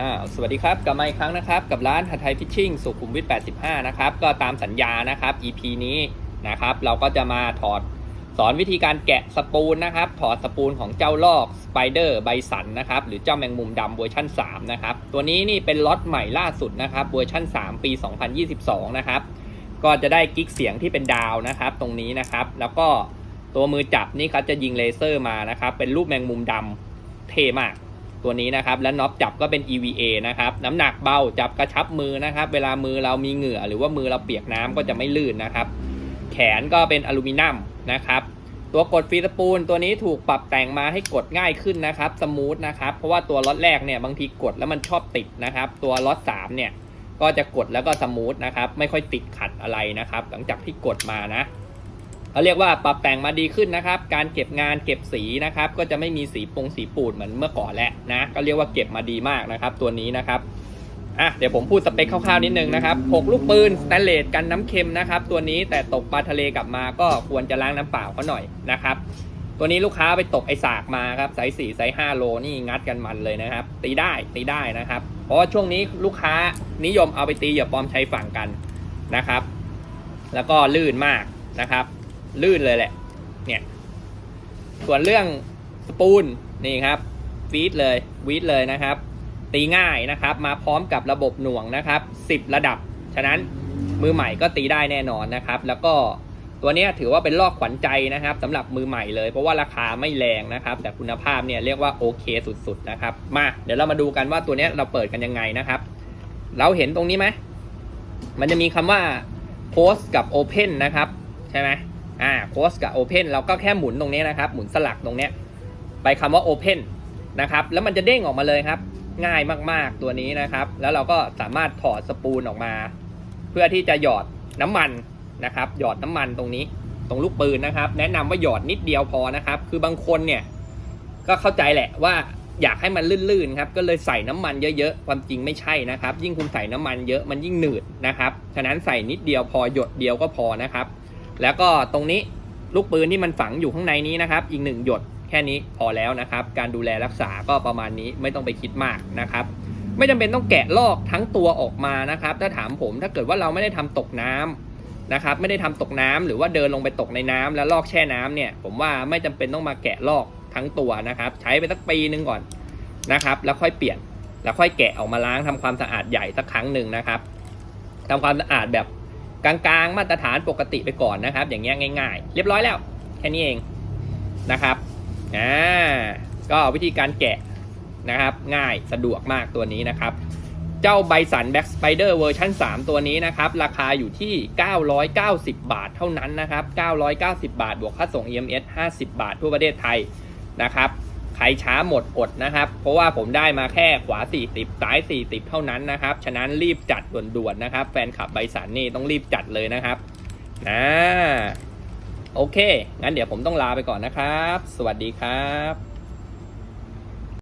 อ่าสวัสดีครับกลับมาอีกครั้งนะครับ กับร้านหัทไทยฟิชชิ่งสุขุมวิท 85 นะครับ ก็ตามสัญญานะครับ EP นี้นะครับ เราก็จะมาถอดสอนวิธีการแกะสปูลนะครับ ถอดสปูลของเจ้าลอกสไปเดอร์ไบสันนะครับ หรือเจ้าแมงมุมดำเวอร์ชัน3 นะครับ ตัวนี้นี่เป็นล็อตใหม่ล่าสุดนะครับเวอร์ชัน3 ปี 2022 นะครับ ก็จะได้กิ๊กเสียงที่เป็นดาวนะครับ ตรงนี้นะครับ แล้วก็ตัวมือจับนี่เขาจะยิงเลเซอร์มานะครับ เป็นรูปแมงมุมดำเท่มาก ตัวนี้นะครับและน็อปจับก็เป็น EVA นะครับน้ำหนักเบาจับกระชับมือนะครับ เวลามือเรามีเหงื่อ หรือว่ามือเราเปียกน้ำก็จะไม่ลื่นนะครับ แขนก็เป็นอลูมิเนียมนะครับตัวกดฟรีสปูลตัวนี้ถูกปรับแต่งมาให้กดง่ายขึ้นนะครับสมูทนะครับเพราะว่าตัวล็อตแรกเนี่ยบางทีกดแล้วมันชอบติดนะครับ ตัวล็อต3เนี่ยก็จะกดแล้วก็สมูทนะครับไม่ค่อยติดขัดอะไรนะครับ หลังจากที่กดมานะ เขาเรียกว่าปรับแต่งมาดีขึ้นนะครับ การเก็บงานเก็บสีนะครับ ก็จะไม่มีสีปงสีปูดเหมือนเมื่อก่อนแล้วนะ ก็เรียกว่าเก็บมาดีมากนะครับ ตัวนี้นะครับอะเดี๋ยวผมพูดสเปคคร่าวๆนิดนึงนะครับ6ลูกปืนสแตนเลสกันน้ำเค็มนะครับ ตัวนี้แต่ตกปลาทะเลกลับมาก็ควรจะล้างน้ำเปล่าเขาหน่อยนะครับ ตัวนี้ลูกค้าไปตกไอสากมาครับไซส์สี่ไซส์ห้าโลนี่งัดกันมันเลยนะครับ ตีได้ตีได้นะครับ เพราะว่าช่วงนี้ลูกค้านิยมเอาไปตีเหยื่อปลอมใช้ฝั่งกันนะครับ แล้วก็ลื่นมากนะครับ ลื่นเลยแหละ เนี่ย ส่วนเรื่องสปูลนี่ครับฟีดเลยวีดเลยนะครับ ตีง่ายนะครับ มาพร้อมกับระบบหน่วงนะครับ 10 ระดับ ฉะนั้นมือใหม่ก็ตีได้แน่นอนนะครับ แล้วก็ตัวนี้ถือว่าเป็นลอกขวัญใจนะครับสำหรับมือใหม่เลย เพราะว่าราคาไม่แรงนะครับ แต่คุณภาพเนี่ยเรียกว่าโอเคสุดๆนะครับ มาเดี๋ยวเรามาดูกันว่าตัวนี้เราเปิดกันยังไงนะครับ เราเห็นตรงนี้ไหมมันจะมีคำว่า post กับ open นะครับ ใช่ไหม อ่าโพสกับ Open เราก็แค่หมุนตรงนี้นะครับ หมุนสลักตรงเนี้ยไปคำว่า Open นะครับ แล้วมันจะเด้งออกมาเลยครับ ง่ายมากๆตัวนี้นะครับ แล้วเราก็สามารถถอดสปูลออกมา เพื่อที่จะหยอดน้ำมันนะครับ หยอดน้ำมันตรงนี้ ตรงลูกปืนนะครับ แนะนำว่าหยอดนิดเดียวพอนะครับ คือบางคนเนี่ย ก็เข้าใจแหละว่าอยากให้มันลื่นๆครับ ก็เลยใส่น้ำมันเยอะๆ ความจริงไม่ใช่นะครับ ยิ่งคุณใส่น้ำมันเยอะมันยิ่งหนืดนะครับ ฉะนั้นใส่นิดเดียวพอหยดเดียวก็พอนะครับ แล้วก็ตรงนี้ลูกปืนที่มันฝังอยู่ข้างในนี้นะครับ อีกหนึ่งหยดแค่นี้พอแล้วนะครับ การดูแลรักษาก็ประมาณนี้ไม่ต้องไปคิดมากนะครับ ไม่จำเป็นต้องแกะลอกทั้งตัวออกมานะครับ ถ้าถามผมถ้าเกิดว่าเราไม่ได้ทำตกน้ำนะครับ ไม่ได้ทำตกน้ำหรือว่าเดินลงไปตกในน้ำแล้วลอกแช่น้ำเนี่ย ผมว่าไม่จำเป็นต้องมาแกะลอกทั้งตัวนะครับ ใช้ไปสักปีหนึงก่อนนะครับ แล้วค่อยเปลี่ยนแล้วค่อยแกะออกมาล้างทำความสะอาดใหญ่สักครั้งหนึ่งนะครับทำความสะอาดแบบ กลางๆ มาตรฐานปกติไปก่อนนะครับ อย่างเงี้ยง่ายๆ เรียบร้อยแล้วแค่นี้เองนะครับอ่าก็วิธีการแกะนะครับ ง่ายสะดวกมากตัวนี้นะครับ เจ้าไบสันแบ็กสไปเดอร์เวอร์ชัน3 ตัวนี้นะครับ ราคาอยู่ที่ 990 บาทเท่านั้นนะครับ 990 บาท บวกค่าส่ง EMS 50 บาททั่วประเทศไทยนะครับ ใครช้าหมดอดนะครับ เพราะว่าผมได้มาแค่ขวา 40 ซ้าย 40 เท่านั้นนะครับ ฉะนั้นรีบจัดด่วนๆนะครับ แฟนขับไบสันนี่ต้องรีบจัดเลยนะครับนะโอเค งั้นเดี๋ยวผมต้องลาไปก่อนนะครับ สวัสดีครับ